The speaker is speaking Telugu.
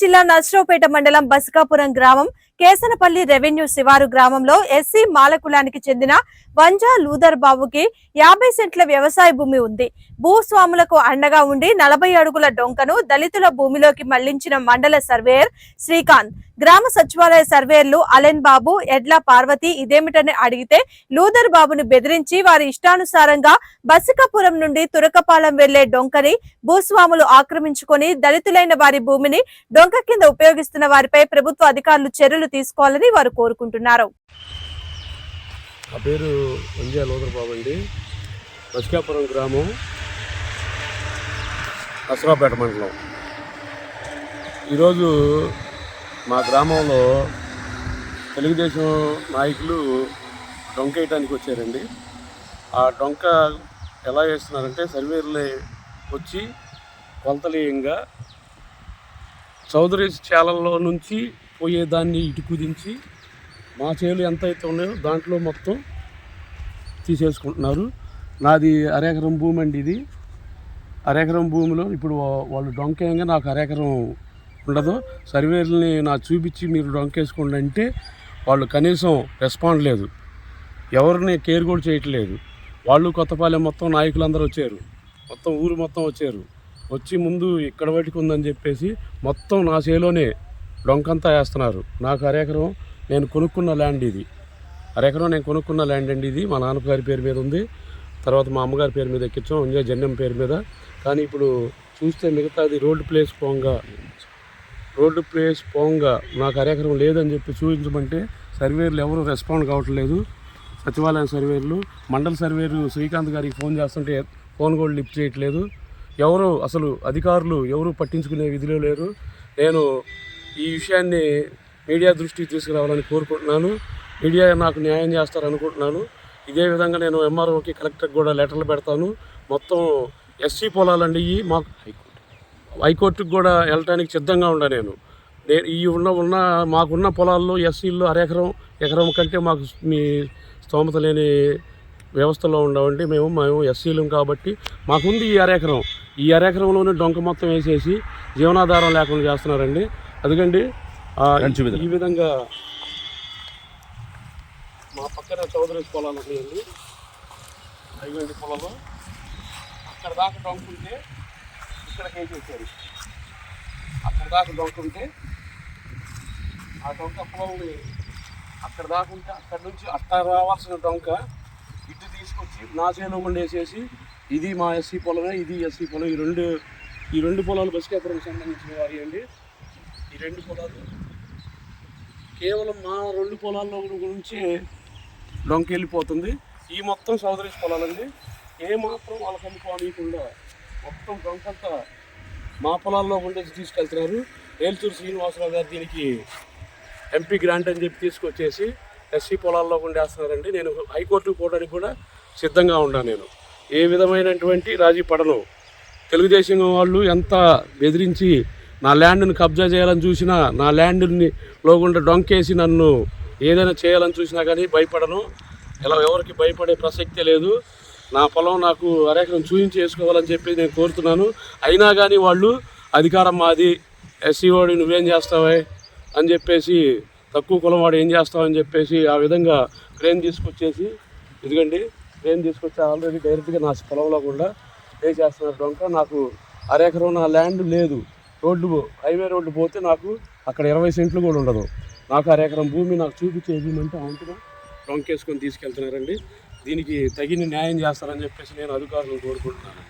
జిల్లా నర్సరావుపేట మండలం బసకాపురం గ్రామం కేసనపల్లి రెవెన్యూ శివారు గ్రామంలో ఎస్సీ మాలకులానికి చెందిన వంజా లూదర్ బాబుకి యాభై సెంట్ల వ్యవసాయ భూమి ఉంది. భూస్వాములకు అండగా ఉండి నలభై అడుగుల డొంకను దళితుల భూమిలోకి మళ్ళించిన మండల సర్వేయర్ శ్రీకాంత్. గ్రామ సచివాలయ సర్వేయర్లు అలెన్ బాబు ఎడ్ల పార్వతి ఇదేమిటని అడిగితే లూదర్ బాబును బెదిరించి వారి ఇష్టానుసారంగా బసికాపురం నుండి తురకపాలెం వెళ్ళే డొంకని భూస్వాములు ఆక్రమించుకొని దళితులైన వారి భూమిని డొంక కింద ఉపయోగిస్తున్న వారిపై ప్రభుత్వ అధికారులు చర్యలు తీసుకోవాలని వారు కోరుకుంటున్నారు. నా పేరు వంజా లోదరబాబు అండి. బస్కాపురం గ్రామం అసరాపేట మండలం. ఈరోజు మా గ్రామంలో తెలుగుదేశం నాయకులు డొంక వేయడానికి వచ్చారండి. ఆ డొంక ఎలా వేస్తున్నారంటే సర్వేర్లే వచ్చి కొలతలేయంగా చౌదరి చాలల్లో నుంచి పోయేదాన్ని ఇటు కుదించి మా చేలు ఎంత అయితే ఉన్నాయో దాంట్లో మొత్తం తీసేసుకుంటున్నారు. నాది అరెకరం భూమి అండి ఇది. అరెకరం భూమిలో ఇప్పుడు వాళ్ళు డొంకేయంగా నాకు అరెకరం ఉండదు. సర్వేలని నాకు చూపించి మీరు డొంకేసుకోండి అంటే వాళ్ళు కనీసం రెస్పాండ్ లేదు. ఎవరిని కేర్ కూడా చేయట్లేదు. వాళ్ళు కొత్తపాలెం మొత్తం నాయకులందరూ వచ్చారు. మొత్తం ఊరు మొత్తం వచ్చారు. వచ్చి ముందు ఇక్కడ బయటకు ఉందని చెప్పేసి మొత్తం నా చేలోనే డొంకంతా వేస్తున్నారు. నాకు అరెకరం నేను కొనుక్కున్న ల్యాండ్ ఇది. అరెకరం నేను కొనుక్కున్న ల్యాండ్ అండి ఇది. మా నాన్నగారి పేరు మీద ఉంది. తర్వాత మా అమ్మగారి పేరు మీద ఎక్కించాం. ఇంకా జన్యం పేరు మీద. కానీ ఇప్పుడు చూస్తే మిగతాది రోడ్డు ప్లేస్ పోంగా రోడ్డు ప్లేస్ పోంగా నాకు అరెకరం లేదని చెప్పి చూపించమంటే సర్వేర్లు ఎవరు రెస్పాండ్ కావట్లేదు సచివాలయం సర్వేర్లు మండల సర్వేరు శ్రీకాంత్ గారికి ఫోన్ చేస్తుంటే ఫోన్ కూడా లిఫ్ట్ చేయట్లేదు. ఎవరు అసలు అధికారులు ఎవరు పట్టించుకునే విధిలో లేరు. నేను ఈ విషయాన్ని మీడియా దృష్టికి తీసుకురావాలని కోరుకుంటున్నాను. మీడియా నాకు న్యాయం చేస్తారనుకుంటున్నాను. ఇదే విధంగా నేను ఎంఆర్ఓకి కలెక్టర్కి కూడా లెటర్లు పెడతాను. మొత్తం ఎస్సీ పొలాలండి ఇవి మాకు హైకోర్టుకి కూడా వెళ్ళటానికి సిద్ధంగా ఉండ నేను. ఈ ఉన్న ఉన్న మాకున్న పొలాల్లో ఎస్సీల్లో అరెకరం ఎకరం కంటే మాకు మీ స్తోమత లేని వ్యవస్థలో ఉండవండి. మేము మేము ఎస్సీలం కాబట్టి మాకుంది ఈ అరెకరం. ఈ అరెకరంలోనే డొంక మొత్తం వేసేసి జీవనాధారం లేకుండా చేస్తున్నారండి. అందుకండి ఆ, ఈ విధంగా మా పక్కన చౌదరి పొలాలు ఉన్నాయండి. ఐగండి పొలాలు. అక్కడ దాకా డొంకుంటే ఇక్కడికి వేసేసారు అక్కడ దాకా డొంకుంటే ఆ డొంక పొలంని అక్కడ దాకా ఉంటే అక్కడ నుంచి అట్ట రావాల్సిన డొంక ఇటు తీసుకొచ్చి నా గుండా వేసేసి ఇది మా ఎస్సీ పొలమే ఇది ఎస్సీ పొలం. ఈ రెండు ఈ రెండు పొలాలు బస్కేపురం సంబంధించిన వారి అండి. ఈ రెండు పొలాలు. కేవలం మా రెండు పొలాల్లో గురించి డొంకెళ్ళిపోతుంది ఈ మొత్తం సోదరి పొలాలండి. ఏ మాత్రం వాళ్ళకి అమ్ముకోనీయకుండా మొత్తం డొంకంతా మా పొలాల్లో ఉండేసి తీసుకెళ్తున్నారు. ఏల్చూరు శ్రీనివాసరావు గారు దీనికి ఎంపీ గ్రాంట్ అని చెప్పి తీసుకొచ్చేసి ఎస్సీ పొలాల్లో ఉండేస్తున్నారండి నేను హైకోర్టుకు పోవడానికి కూడా సిద్ధంగా ఉన్నా నేను. ఏ విధమైనటువంటి రాజీ పడను. తెలుగుదేశం వాళ్ళు ఎంత బెదిరించి నా ల్యాండ్ని కబ్జా చేయాలని చూసినా నా ల్యాండ్ని లోకుండా డొంకేసి నన్ను ఏదైనా చేయాలని చూసినా కానీ భయపడను. ఇలా ఎవరికి భయపడే ప్రసక్తే లేదు. నా పొలం నాకు అరెకరం చూపించేసుకోవాలని చెప్పి నేను కోరుతున్నాను. అయినా కానీ వాళ్ళు అధికారం మాది ఎస్సీవాడు నువ్వేం చేస్తావే అని చెప్పేసి తక్కువ కులం వాడు ఏం చేస్తావని చెప్పేసి ఆ విధంగా క్రేన్ తీసుకొచ్చేసి ఇదిగండి క్రేన్ తీసుకొచ్చి ఆల్రెడీ డైరెక్ట్గా నా పొలంలో కూడా వేసేస్తున్నారు. డొంక నాకు అరెకరం నా ల్యాండ్ లేదు. రోడ్డు హైవే రోడ్డు పోతే నాకు అక్కడ ఇరవై సెంట్లు కూడా ఉండదు. నాకు అరెకరం భూమి నాకు చూపించే భూమి అవుతున్నా అంటున్నా డొంకేసుకొని తీసుకెళ్తున్నారండి. దీనికి తగిన న్యాయం చేస్తారని చెప్పేసి నేను అధికారులను కోరుకుంటున్నాను.